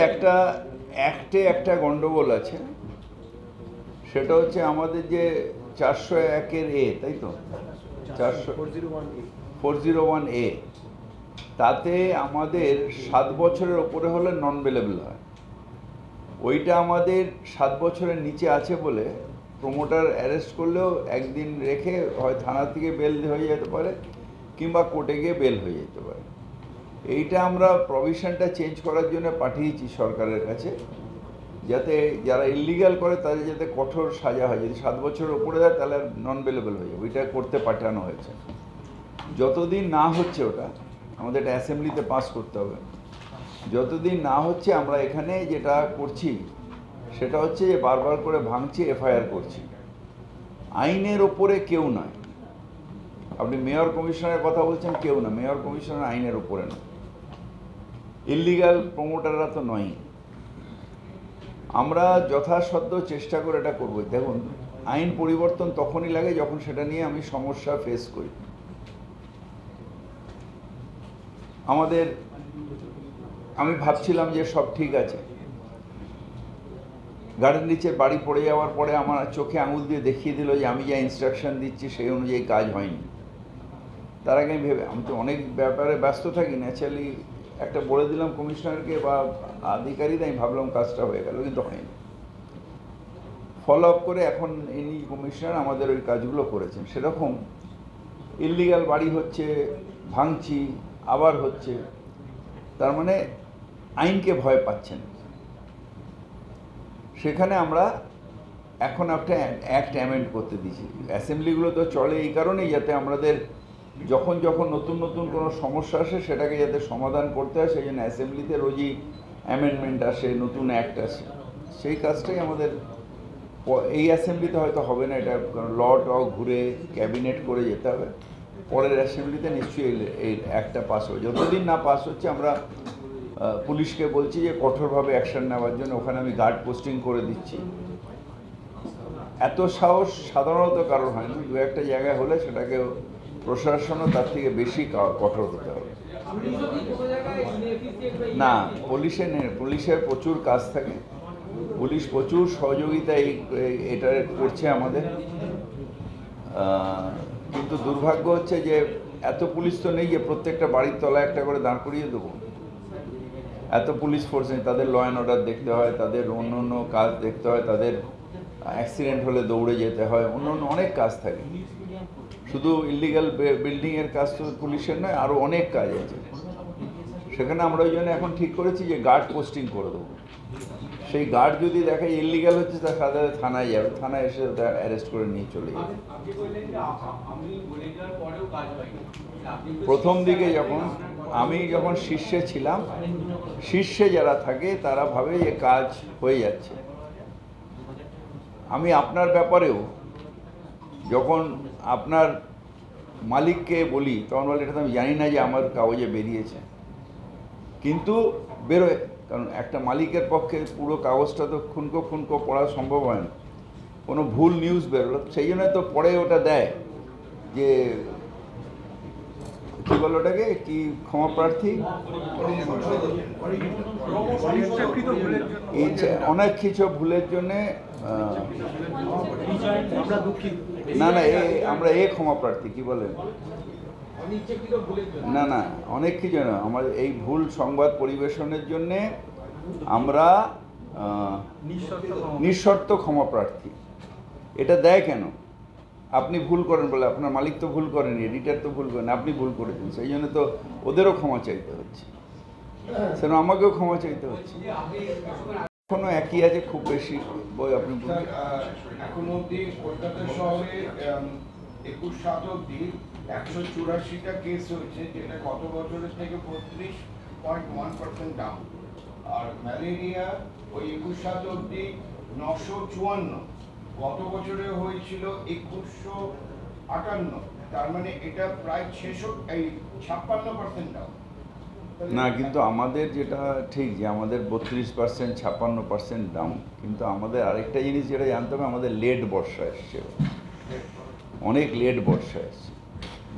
একটা অ্যাক্টে একটা গন্ডগোল আছে। সেটা হচ্ছে আমাদের যে চারশো একের এ, তাই তো? চারশো ফোর জিরো ওয়ান এ। তাতে আমাদের সাত বছরের ওপরে হলে নন বেলেবল হয়। ওইটা আমাদের সাত বছরের নিচে আছে বলে প্রমোটার অ্যারেস্ট করলেও একদিন রেখে হয় থানা থেকে বেল হয়ে যেতে পারে, কিংবা কোর্টে গিয়ে বেল হয়ে যেতে পারে। এইটা আমরা প্রভিশনটা চেঞ্জ করার জন্য পাঠিয়েছি সরকারের কাছে, যাতে যারা ইলিগাল করে তাদের যাতে কঠোর সাজা হয়। যদি সাত বছরের উপরে দেয়, তাহলে নন বেলেবল হয়ে যাবে। ওইটা করতে পাঠানো হয়েছে। যতদিন না হচ্ছে ওটা, আমাদের এটা অ্যাসেম্বলিতে পাস করতে হবে। যতদিন না হচ্ছে, আমরা এখানে যেটা করছি, সেটা হচ্ছে যে বারবার করে ভাঙছি এফআইআর করছি। আইনের ওপরে কেউ নয়। আপনি মেয়র কমিশনের কথা বলছেন, কেউ না। মেয়র কমিশনার আইনের উপরে না ইলিগাল প্রমোটাররা তো নয় আমরা যথাসাধ্য চেষ্টা করে এটা করব। দেখুন, আইন পরিবর্তন তখনই লাগে যখন সেটা নিয়ে আমি সমস্যা ফেস করি। আমাদের, আমি ভাবছিলাম যে সব ঠিক আছে। গাড়ির নিচে বাড়ি পড়ে যাওয়ার পরে আমার চোখে আঙুল দিয়ে দেখিয়ে দিল যে আমি যা ইনস্ট্রাকশন দিচ্ছি সেই অনুযায়ী কাজ হয়নি। তার আগে আমি ভেবে, আমি তো অনেক ব্যাপারে ব্যস্ত থাকি ন্যাচারালি একটা বলে দিলাম কমিশনারকে বা আধিকারিক, আমি ভাবলাম কাজটা হয়ে গেল, কিন্তু হয়নি। ফলো আপ করে এখন ইনি কমিশনার আমাদের ওই কাজগুলো করেছেন। সেরকম ইলিগাল বাড়ি হচ্ছে ভাঙছি আবার হচ্ছে, তার মানে আইনকে ভয় পাচ্ছেন। সেখানে আমরা এখন একটা অ্যাক্ট অ্যামেন্ড করতে দিয়েছি। অ্যাসেম্বলিগুলো তো চলে এই কারণেই যাতে আমাদের যখন যখন নতুন নতুন কোনো সমস্যা আসে, সেটাকে যাতে সমাধান করতে হয়, সেই জন্য অ্যাসেম্বলিতে রোজই অ্যামেন্ডমেন্ট আসে, নতুন অ্যাক্ট আসে। সেই কাজটাই আমাদের এই অ্যাসেম্বলিতে হয়তো হবে না, এটা ল ট ঘুরে ক্যাবিনেট করে যেতে হবে। পরের অ্যাসেম্বলিতে নিশ্চয়ই এই- অ্যাক্টটা পাস হবে। যতদিন না পাস হচ্ছে, আমরা পুলিশকে বলছি যে কঠোরভাবে অ্যাকশন নেওয়ার জন্য, ওখানে আমি গার্ড পোস্টিং করে দিচ্ছি। এত সাহস সাধারণত কারণ হয় না। দু একটা জায়গায় হলে সেটাকে প্রশাসনও তার থেকে বেশি কঠোর হতে হবে। না, পুলিশে নেই পুলিশের প্রচুর কাজ থাকে। পুলিশ প্রচুর সহযোগিতা এই- এটা করছে আমাদের। কিন্তু দুর্ভাগ্য হচ্ছে যে এত পুলিশ তো নেই যে প্রত্যেকটা বাড়ির তলায় একটা করে দাঁড় করিয়ে দেবো। এত পুলিশ ফোর্স নেই, তাদের ল অ্যান্ড অর্ডার দেখতে হয়, তাদের অন্য অন্য কাজ দেখতে হয়, তাদের অ্যাক্সিডেন্ট হলে দৌড়ে যেতে হয়, অন্য অন্য অনেক কাজ থাকে। শুধু ইলিগাল বিল্ডিংয়ের কাজ তো পুলিশের নয় আরও অনেক কাজ আছে। সেখানে আমরা ওই জন্য এখন ঠিক করেছি যে গার্ড পোস্টিং করে দেবো। সেই গার্ড যদি দেখে ইলিগাল হচ্ছে তার সাথে থানায় যাবে। থানায় এসে অ্যারেস্ট করে নিয়ে চলে যাবে। প্রথম দিকে যখন আমি যখন শীর্ষে ছিলাম, শীর্ষে যারা থাকে, তারা ভাবে যে কাজ হয়ে যাচ্ছে। আমি আপনার ব্যাপারেও যখন আপনার মালিককে বলি, তখন বলে, এটা তো আমি জানি না যে আমার কাগজে বেরিয়েছে। কিন্তু বেরোয়, কারণ একটা মালিকের পক্ষে পুরো কাগজটা তো খুনকো খুনকো পড়া সম্ভব হয় না। কোনো ভুল নিউজ বেরোলো, সেই জন্য তো পরে ওটা দেয় যে, কী বলো ওটাকে, কি ক্ষমা প্রার্থী? অনেক কিছু ভুলের জন্যে না না, এ, আমরা এ ক্ষমা প্রার্থী, কি বলেন? না না, অনেক কিছু না আমার এই ভুল সংবাদ পরিবেশনের জন্যে আমরা নিঃশর্ত ক্ষমা প্রার্থী। এটা দেয় কেন? আপনি ভুল করেন বলে, আপনার মালিক তো ভুল করেনি, এডিটার তো ভুল করেন, আপনি ভুল করেছেন সেই জন্য তো ওদেরও ক্ষমা চাইতে হচ্ছে। সেন, আমাকেও ক্ষমা চাইতে হচ্ছে। এখনও একই আছে, খুব বেশি বই আপনি এখন অবধি কলকাতা শহরে একুশ সাত অবধি একশো চুরাশিটা কেস হয়েছে, যেটা গত বছরের থেকে বত্রিশ পয়েন্ট ওয়ান পার্সেন্ট ডাউন আর ম্যালেরিয়া ওই একুশ সাত অবধি নশো চুয়ান্ন। গত বছরে হয়েছিল একুশশো আটান্ন। তার মানে এটা প্রায় ছেষট্টি ছাপ্পান্ন পার্সেন্ট ডাউন না, কিন্তু আমাদের যেটা ঠিক যে আমাদের বত্রিশ পার্সেন্ট ছাপ্পান্ন পার্সেন্ট ডাউন কিন্তু আমাদের আরেকটা জিনিস যেটা জানতে হবে, আমাদের লেট বর্ষা এসছে। অনেক লেট বর্ষা এসছে।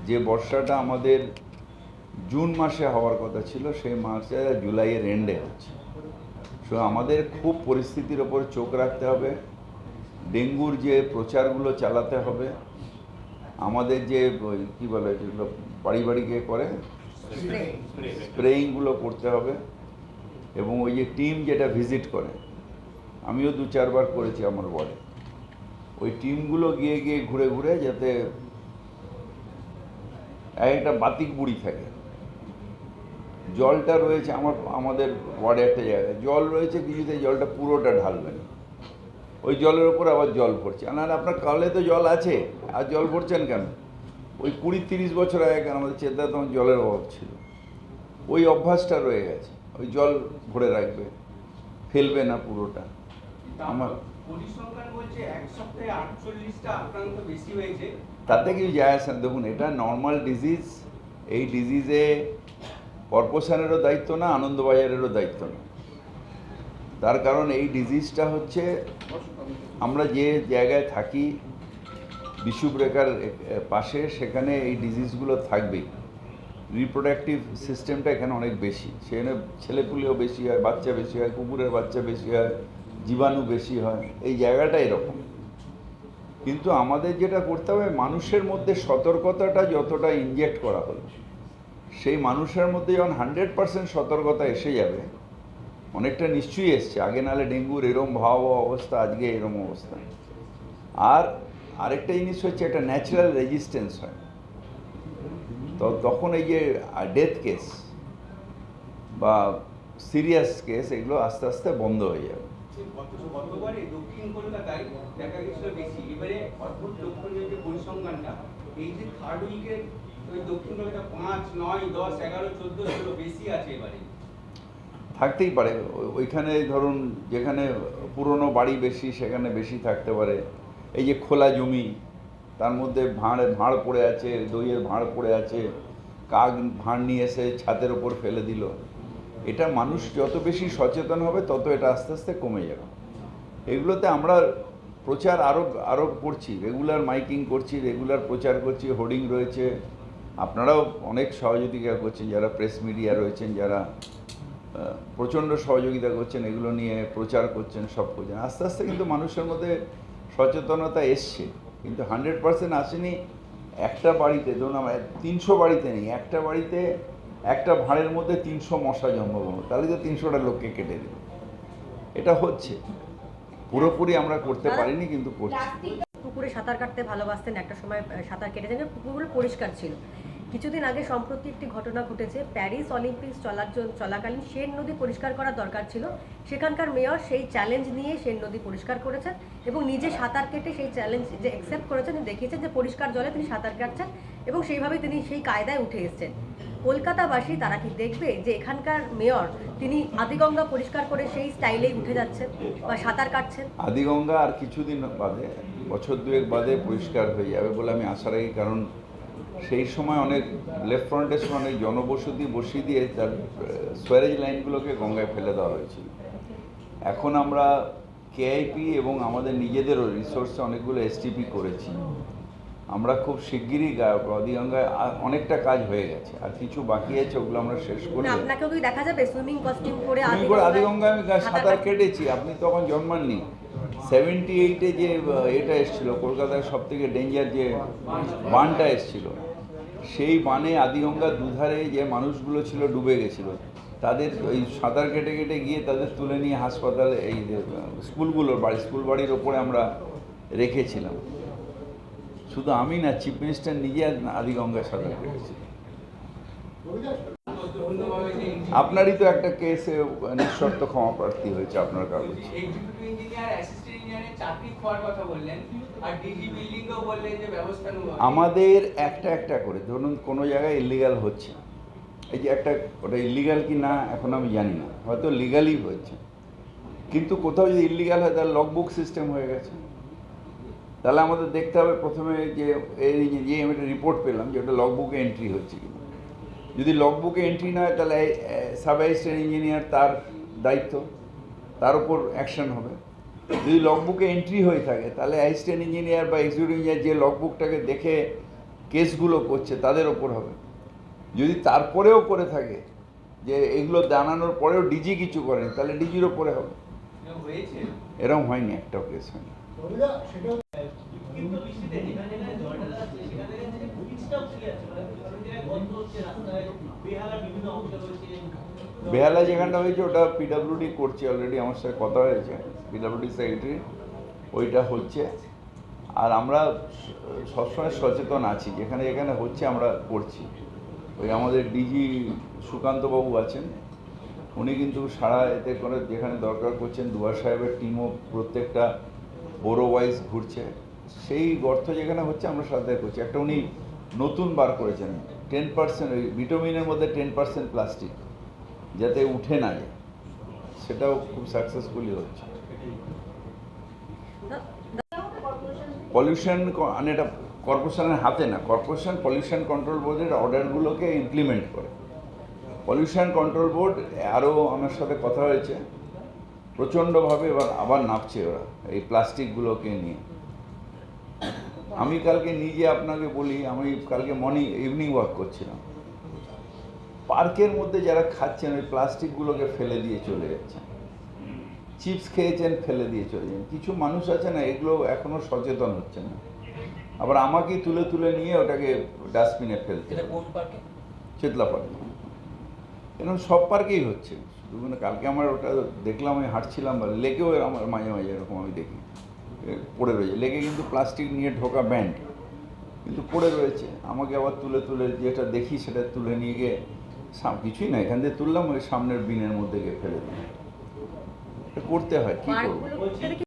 যে বর্ষাটা আমাদের জুন মাসে হওয়ার কথা ছিল, সেই মাসে জুলাইয়ের এন্ডে হচ্ছে। সো আমাদের খুব পরিস্থিতির ওপর চোখ রাখতে হবে। ডেঙ্গুর যে প্রচারগুলো চালাতে হবে, আমাদের যে কী বলে, যেগুলো বাড়ি বাড়ি গিয়ে করে স্প্রেইংগুলো করতে হবে এবং ওই যে টিম যেটা ভিজিট করে, আমিও দু চারবার করেছি আমার ওয়ার্ডে। ওই টিমগুলো গিয়ে গিয়ে ঘুরে ঘুরে যাতে এক একটা বাতিক বুড়ি থাকে। জলটা রয়েছে আমার, আমাদের ওয়ার্ডে একটা জায়গায়। জল রয়েছে কিছুতে, জলটা পুরোটা ঢালবেন। ওই জলের ওপর আবার জল পড়ছে। আর আপনার কালে তো জল আছে, আর জল ভরছেন কেন? ওই কুড়ি তিরিশ বছর আগে আমাদের চেতা তখন জলের অভাব ছিল। ওই অভ্যাসটা রয়ে গেছে। ওই জল ভরে রাখবে ফেলবে না পুরোটা। আমার তাতে কিছু যায় আসে না। দেখুন এটা নর্মাল ডিজিজ এই ডিজিজে কর্পোরেশনেরও দায়িত্ব না আনন্দবাজারেরও দায়িত্ব না। তার কারণ এই ডিজিজটা হচ্ছে আমরা যে জায়গায় থাকি বিষুবরেখার পাশে সেখানে এই ডিজিজগুলো থাকবেই। রিপ্রোডাক্টিভ সিস্টেমটা এখানে অনেক বেশি। সেখানে ছেলেপুলেও বেশি হয়, বাচ্চা বেশি হয়, কুকুরের বাচ্চা বেশি হয়, জীবাণু বেশি হয়, এই জায়গাটা এরকম। কিন্তু আমাদের যেটা করতে হবে, মানুষের মধ্যে সতর্কতাটা যতটা ইনজেক্ট করা হলো, সেই মানুষের মধ্যে যখন হান্ড্রেড পার্সেন্ট সতর্কতা এসে যাবে, অনেকটা নিশ্চয়ই এসছে। আগে নাহলে ডেঙ্গুর এরম ভয়াবহ অবস্থা, আজকে এরম অবস্থা। আর আরেকটা জিনিস হচ্ছে একটা ন্যাচারাল রেজিস্ট্যান্স হয়। তো তখন এই যে ডেথ কেস বা সিরিয়াস কেস এগুলো আস্তে আস্তে বন্ধ হয়ে যাবে। গতবারে দক্ষিণ কলকাতায় দেখা গেছিল বেশি। এবারে অদ্ভুত লক্ষণীয় যে পরিসংখ্যানটা এই যে থার্ড উইকের ওই দক্ষিণ কলকাতা পাঁচ নয় দশ এগারো চোদ্দ ষোলো বেশি আছে এবারে। থাকতেই পারে। ওইখানে ধরুন যেখানে পুরনো বাড়ি বেশি সেখানে বেশি থাকতে পারে। এই যে খোলা জমি, তার মধ্যে ভাঁড় ভাঁড় পড়ে আছে, দইয়ের ভাঁড় পড়ে আছে, কাক ভাঁড় নিয়ে এসে ছাদের ওপর ফেলে দিল। এটা মানুষ যত বেশি সচেতন হবে, তত এটা আস্তে আস্তে কমে যাবে। এগুলোতে আমরা প্রচার আরও আরও করছি, রেগুলার মাইকিং করছি, রেগুলার প্রচার করছি, হোর্ডিং রয়েছে। আপনারাও অনেক সহযোগিতা করছেন, যারা প্রেস মিডিয়া রয়েছেন, যারা প্রচণ্ড সহযোগিতা করছেন, এগুলো নিয়ে প্রচার করছেন, সব করছেন। আস্তে আস্তে কিন্তু মানুষের মধ্যে সচেতনতা এসছে কিন্তু হান্ড্রেড পার্সেন্ট আসেনি একটা বাড়িতে। ধরুন আমার তিনশো বাড়িতে নেই একটা বাড়িতে একটা ভাঁড়ের মধ্যে তিনশো মশা জন্মগ্রহণ তাহলে তো তিনশোটা লোককে কেটে দেবে। এটা হচ্ছে। পুরোপুরি আমরা করতে পারিনি কিন্তু করছি। পুকুরে সাঁতার কাটতে ভালোবাসতেন একটা সময় সাঁতার কেটেছেন পুকুরগুলো পরিষ্কার ছিল। কিছুদিন আগে সম্প্রতি একটি ঘটনা ঘটেছে। প্যারিস অলিম্পিক্স চলার চলাকালীন সেন নদী পরিষ্কার করা দরকার ছিল। সেখানকার মেয়র সেই চ্যালেঞ্জ নিয়ে সেন নদী পরিষ্কার করেছেন এবং নিজে সাঁতার কেটে সেই চ্যালেঞ্জ যে অ্যাকসেপ্ট করেছেন দেখিয়েছেন যে পরিষ্কার জলে তিনি সাঁতার কাটছেন এবং সেইভাবে তিনি সেই কায়দায় উঠে এসেছেন। কলকাতাবাসী তারা কি দেখবে যে এখানকার মেয়র তিনি আদিগঙ্গা পরিষ্কার করে সেই স্টাইলেই উঠে যাচ্ছেন বা সাঁতার কাটছেন? আদিগঙ্গা আর কিছুদিন বাদে, বছর দুয়েক বাদে পরিষ্কার হয়ে যাবে বলে আমি আশা রাখি, কারণ সেই সময় অনেক লেফট ফ্রন্টের সময় অনেক জনবসতি বসিয়ে দিয়ে তার সোয়ারেজ লাইনগুলোকে গঙ্গায় ফেলে দেওয়া হয়েছিল। এখন আমরা কেআইপি এবং আমাদের নিজেদেরও রিসোর্সে অনেকগুলো এসটিপি করেছি। আমরা খুব শিগগিরই আদিগঙ্গায় অনেকটা কাজ হয়ে গেছে। আর কিছু বাকি আছে ওগুলো আমরা শেষ না করলে আপনাকেও কি দেখা যাবে? সুইমিং কস্টিউম করে আদিগঙ্গায় আমি সাঁতার কেটেছি আপনি তখন জন্মাননি। সেভেন্টি এইটে যে এটা এসেছিল, কলকাতার সব থেকে ডেঞ্জার যে বানটা এসেছিল, সেই বানে আদিগঙ্গার দুধারে যে মানুষগুলো ছিল ডুবে গেছিল, তাদের ওই সাঁতার কেটে কেটে গিয়ে তাদের তুলে নিয়ে হাসপাতালে, এই স্কুলগুলোর বাড়ি স্কুল বাড়ির ওপরে আমরা রেখেছিলাম। শুধু আমি না চিফ মিনিস্টার নিজে আদিগঙ্গায় সাঁতার কেটেছি অন্যভাবে যে আপনারই তো একটা কেসে নিঃশর্ত ক্ষমা প্রার্থী হয়েছে আপনার কাগজ। আমাদের একটা একটা করে ধরুন কোনো জায়গায় ইলিগাল হচ্ছে। এই যে একটা ওটা ইলিগাল কি না এখন আমি জানি না। হয়তো লিগালি হচ্ছে কিন্তু কোথাও যদি ইলিগাল হয় তাহলে লগবুক সিস্টেম হয়ে গেছে। তাহলে আমাদের দেখতে হবে প্রথমে যে এই যে- যে আমি একটা রিপোর্ট পেলাম যে ওটা লগবুকে এন্ট্রি হচ্ছে কিনা। যদি লগবুকে এন্ট্রি না হয় তাহলে সাব অ্যাসিস্ট্যান্ট ইঞ্জিনিয়ার তার দায়িত্ব। তার উপর অ্যাকশন হবে। যদি লগবুকে এন্ট্রি হয়ে থাকে তাহলে অ্যাসিস্ট্যান্ট ইঞ্জিনিয়ার বা এক্সিকিউটিভ ইঞ্জিনিয়ার যে লগবুকটাকে দেখে কেসগুলো করছে তাদের ওপর হবে। যদি তারপরেও করে থাকে যে এগুলো জানানোর পরেও ডিজি কিছু করেনি তাহলে ডিজির ওপরে হবে। এরকম হয়নি একটাও কেস হয়নি কিন্তু বেহালা যেখানটা হয়েছে, ওটা পিডাব্লিউডি করছে অলরেডি আমার সাথে কথা হয়েছে পিডাব্লিউডি সেক্রেটারি ওইটা হচ্ছে। আর আমরা সবসময় সচেতন আছি, যেখানে যেখানে হচ্ছে আমরা করছি। ওই আমাদের ডিজি সুকান্তবাবু আছেন, উনি কিন্তু সারা এতে করে যেখানে দরকার করছেন, দুয়ার সাহেবের টিমও প্রত্যেকটা বোরো ওয়াইজ ঘুরছে। সেই গর্ত যেখানে হচ্ছে, আমরা সাথে করছি। একটা উনি নতুন বার করেছেন। টেন পার্সেন্ট ওই ভিটামিনের মধ্যে টেন পার্সেন্ট প্লাস্টিক যাতে উঠে না যায়। সেটাও খুব সাকসেসফুলি হচ্ছে। পলিউশন মানে এটা কর্পোরেশনের হাতে না কর্পোরেশন পলিউশন কন্ট্রোল বোর্ডের অর্ডারগুলোকে ইমপ্লিমেন্ট করে। পলিউশন কন্ট্রোল বোর্ড আরও আমার সাথে কথা হয়েছে। প্রচণ্ডভাবে এবার আবার নাপছে ওরা, এই প্লাস্টিকগুলোকে নিয়ে। আমি কালকে নিজে আপনাকে বলি আমি কালকে মর্নিং ইভিনিং ওয়াক করছিলাম। পার্কের মধ্যে যারা খাচ্ছেন ওই প্লাস্টিকগুলোকে ফেলে দিয়ে চলে যাচ্ছেন। চিপস খেয়েছেন ফেলে দিয়ে চলে যান কিছু মানুষ আছে না এগুলো এখনও সচেতন হচ্ছে না। আবার আমাকেই তুলে তুলে নিয়ে ওটাকে ডাস্টবিনে ফেলতে চেতলা পার্কে। এরকম সব পার্কেই হচ্ছে। শুধু মানে কালকে আমার ওটা দেখলাম আমি হাঁটছিলাম বা লেকেও আমার মাঝে মাঝে এরকম আমি দেখি। পড়ে রয়েছে। লেগে কিন্তু প্লাস্টিক নিয়ে ঢোকা ব্যান্ড কিন্তু পড়ে রয়েছে। আমাকে আবার তুলে তুলে যেটা দেখি সেটা তুলে নিয়ে গিয়ে কিছুই না, এখান থেকে তুললাম, ওই সামনের বিনের মধ্যে গিয়ে ফেলে দিলাম। করতে হয়, কী করব?